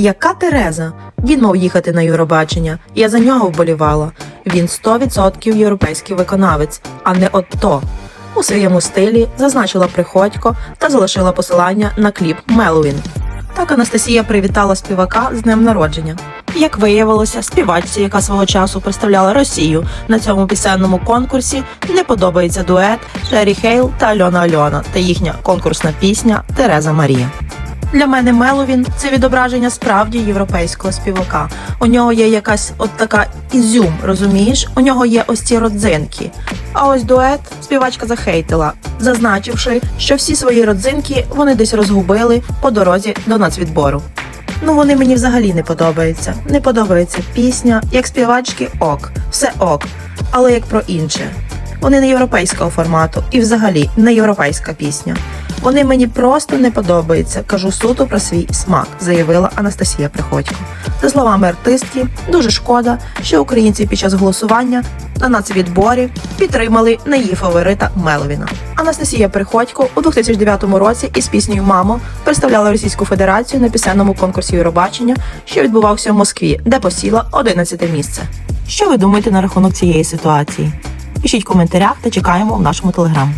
Яка Тереза? Він мав їхати на Євробачення. Я за нього вболівала. Він 100% європейський виконавець, а не отто. У своєму стилі зазначила Приходько та залишила посилання на кліп Меловін. Так Анастасія привітала співака з днем народження. Як виявилося, співачці, яка свого часу представляла Росію на цьому пісенному конкурсі, не подобається дует Джері Хейл та Альона Альона та їхня конкурсна пісня Тереза Марія. Для мене Меловін це відображення справді європейського співака. У нього є якась от така ізюм, розумієш? У нього є ось ці родзинки. А ось дует співачка захейтила, зазначивши, що всі свої родзинки вони десь розгубили по дорозі до нацвідбору. Ну вони мені взагалі не подобаються. Не подобається пісня, як співачки ок, все ок, але як про інше. Вони не європейського формату і взагалі не європейська пісня. Вони мені просто не подобаються. Кажу суто про свій смак, заявила Анастасія Приходько. За словами артистки, дуже шкода, що українці під час голосування на нацвідборі підтримали на її фаворита Меловіна. Анастасія Приходько у 2009 році із піснею Мамо представляла Російську Федерацію на пісенному конкурсі Євробачення, що відбувався в Москві, де посіла 11 місце. Що ви думаєте на рахунок цієї ситуації? Пишіть в коментарях та чекаємо в нашому телеграм.